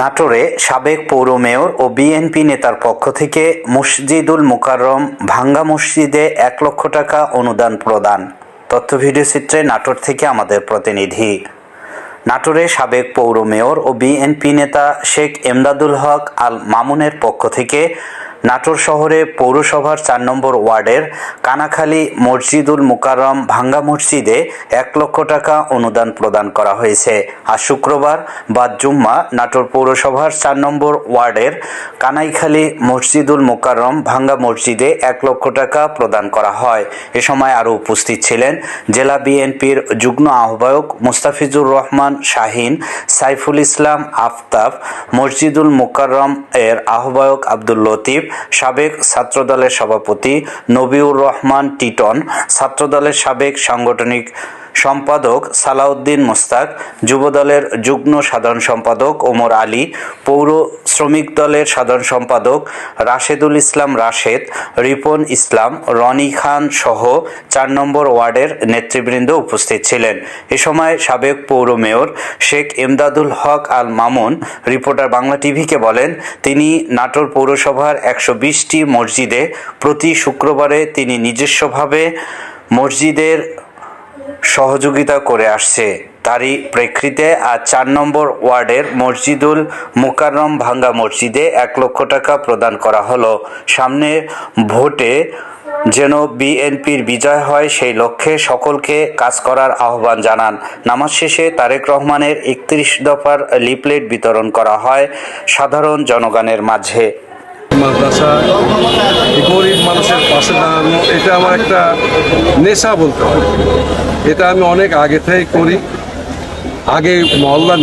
নাটোরে সাবেক পৌর মেয়র ও বিএনপি নেতার পক্ষ থেকে মসজিদুল মোকাররম ভাঙ্গা মসজিদে এক লক্ষ টাকা অনুদান প্রদান। তথ্য ভিডিও চিত্রে নাটোর থেকে আমাদের প্রতিনিধি। নাটোরে সাবেক পৌর মেয়র ও বিএনপি নেতা শেখ এমদাদুল হক আল মামুনের পক্ষ থেকে নাটোর শহরে পৌরসভার চার নম্বর ওয়ার্ডের কানাখালী মসজিদুল মুকাররম ভাঙ্গা মসজিদে এক লক্ষ টাকা অনুদান প্রদান করা হয়েছে। আজ শুক্রবার বাদ জুম্মা নাটোর পৌরসভার চার নম্বর ওয়ার্ডের কানাইখালী মসজিদুল মুকাররম ভাঙ্গা মসজিদে এক লক্ষ টাকা প্রদান করা হয়। এ সময় আরও উপস্থিত ছিলেন জেলা বিএনপির যুগ্ম আহ্বায়ক মুস্তাফিজুর রহমান শাহিন, সাইফুল ইসলাম আফতাব, মসজিদুল মুকাররম এর আহ্বায়ক আব্দুল লতিফ সাবেক ছাত্রদলের সভাপতি নবিউর রহমান টিটন ছাত্রদলের সাবেক সাংগঠনিক সম্পাদক সালাউদ্দিন মোস্তাক, যুবদলের যুগ্ম সাধারণ সম্পাদক ওমর আলী, পৌর শ্রমিক দলের সাধারণ সম্পাদক রাশেদুল ইসলাম রাশেদ, রিপন ইসলাম, রনি খান সহ চার নম্বর ওয়ার্ডের নেতৃবৃন্দ উপস্থিত ছিলেন। এ সময় সাবেক পৌর মেয়র শেখ এমদাদুল হক আল মামুন, রিপোর্টার বাংলা টিভিকে বলেন, তিনি নাটোর পৌরসভার একশো বিশটি মসজিদে প্রতি শুক্রবারে তিনি নিজস্বভাবে মসজিদের সহযোগিতা করে আসছে। তারই প্রেক্ষিতে আজ চার নম্বর ওয়ার্ডের মসজিদুল মুকাররম ভাঙ্গা মসজিদে এক লক্ষ টাকা প্রদান করা হলো। সামনে ভোটে যেন বিএনপির বিজয় হয় সেই লক্ষ্যে সকলকে কাজ করার আহ্বান জানান। নামাজ শেষে তারেক রহমানের একত্রিশ দফার লিফলেট বিতরণ করা হয় সাধারণ জনগণের মাঝে। মাদ্রাসা, গরিব মানুষের পাশে দাঁড়ানো, এটা আমার একটা নেশা বলতে পারি। এটা আমি অনেক আগে থেকে করি। আগে মহল্লা